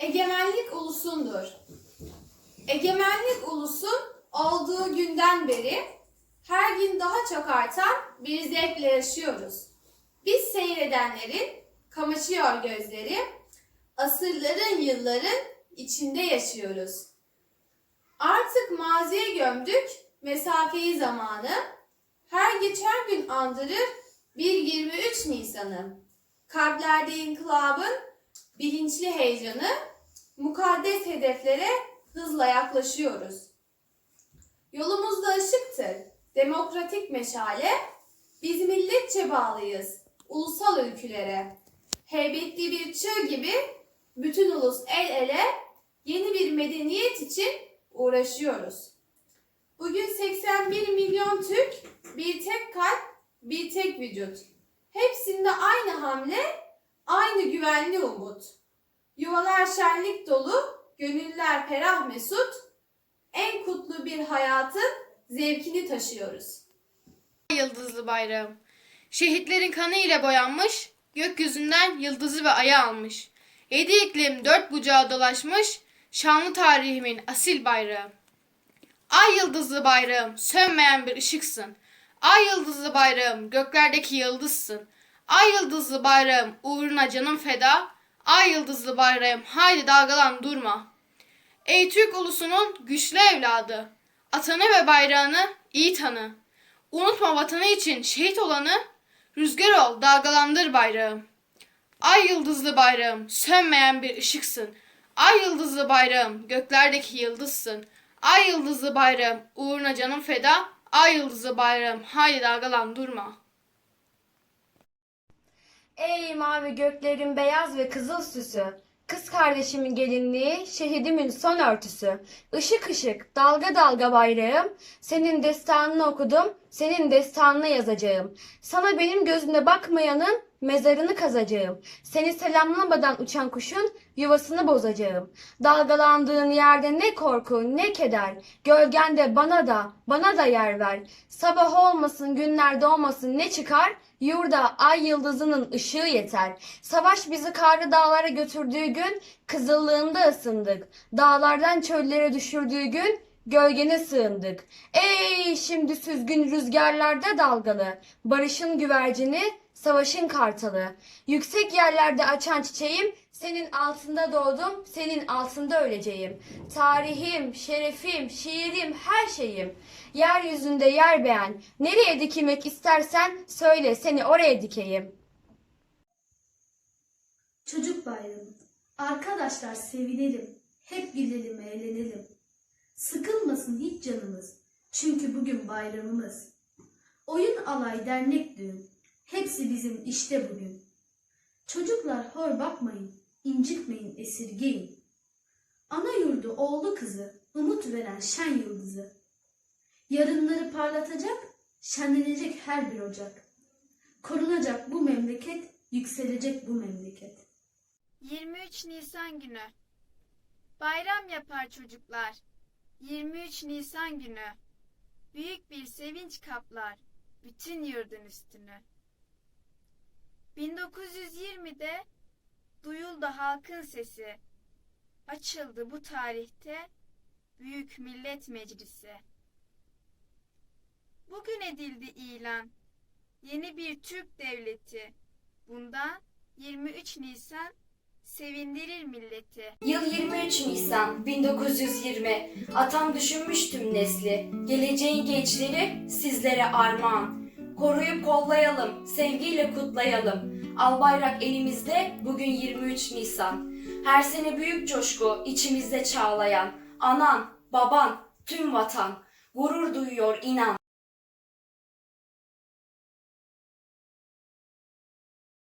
Egemenlik ulusundur. Egemenlik ulusun olduğu günden beri her gün daha çok artan bir zevkle yaşıyoruz. Biz seyredenlerin kamaşıyor gözleri, asırların yılların içinde yaşıyoruz. Artık maziye gömdük mesafeyi zamanı, her geçen gün andırır bir 23 Nisan'ı. Kalplerde inkılabın bilinçli heyecanı, mukaddes hedeflere hızla yaklaşıyoruz. Yolumuzda ışıktır, demokratik meşale, biz milletçe bağlıyız, ulusal ülkülere. Heybetli bir çığ gibi bütün ulus el ele yeni bir medeniyet için uğraşıyoruz. Bugün 81 milyon Türk, bir tek kalp, bir tek vücut. Hepsinde aynı hamle, aynı güvenli umut. Yuvalar şenlik dolu, gönüller ferah mesut, en kutlu bir hayatın zevkini taşıyoruz. Yıldızlı bayrağım. Şehitlerin kanı ile boyanmış, gökyüzünden yıldızı ve ayı almış. Yedi iklim dört bucağı dolaşmış, şanlı tarihimin asil bayrağı. Ay yıldızlı bayrağım, sönmeyen bir ışıksın. Ay yıldızlı bayrağım, göklerdeki yıldızsın. Ay yıldızlı bayrağım, uğruna canım feda. Ay yıldızlı bayrağım, haydi dalgalan durma. Ey Türk ulusunun güçlü evladı, atanı ve bayrağını iyi tanı. Unutma vatanı için şehit olanı, rüzgar ol, dalgalandır bayrağım. Ay yıldızlı bayrağım, sönmeyen bir ışıksın. Ay yıldızlı bayrağım, göklerdeki yıldızsın. Ay yıldızlı bayrağım, uğruna canım feda. Ay yıldızlı bayrağım, haydi dalgalan durma. Ey mavi göklerin beyaz ve kızıl süsü, kız kardeşimin gelinliği, şehidimin son örtüsü. Işık ışık, dalga dalga bayrağım, senin destanını okudum, senin destanını yazacağım. Sana benim gözüne bakmayanın mezarını kazacağım. Seni selamlamadan uçan kuşun yuvasını bozacağım. Dalgalandığın yerde ne korku ne keder, gölgende bana da, bana da yer ver. Sabah olmasın, günler doğmasın ne çıkar? Yurda ay yıldızının ışığı yeter. Savaş bizi karlı dağlara götürdüğü gün kızıllığında ısındık. Dağlardan çöllere düşürdüğü gün gölgene sığındık. Ey şimdi süzgün rüzgarlarda dalgalı, barışın güvercini, savaşın kartalı. Yüksek yerlerde açan çiçeğim, senin altında doğdum, senin altında öleceğim. Tarihim, şerefim, şiirim, her şeyim. Yeryüzünde yer beğen, nereye dikilmek istersen söyle seni oraya dikeyim. Çocuk bayramı. Arkadaşlar sevinelim. Hep gülelim, eğlenelim. Sıkılmasın hiç canımız. Çünkü bugün bayramımız. Oyun alay dernek düğün. Hepsi bizim işte bugün. Çocuklar hor bakmayın. incitmeyin, esirgeyin. Ana yurdu oğlu kızı, umut veren şen yıldızı. Yarınları parlatacak, şenlenecek her bir ocak. Korunacak bu memleket, yükselecek bu memleket. 23 Nisan günü. Bayram yapar çocuklar. 23 Nisan günü. Büyük bir sevinç kaplar bütün yurdun üstünü. 1920'de duyuldu halkın sesi. Açıldı bu tarihte Büyük Millet Meclisi. Bugün edildi ilan. Yeni bir Türk devleti. Bundan 23 Nisan sevindirir milleti. Yıl 23 Nisan 1920. Atam düşünmüş tüm nesli. Geleceğin gençleri sizlere armağan. Koruyup kollayalım, sevgiyle kutlayalım. Al bayrak elimizde bugün 23 Nisan. Her sene büyük coşku içimizde çağlayan. Anan, baban, tüm vatan. Gurur duyuyor inan.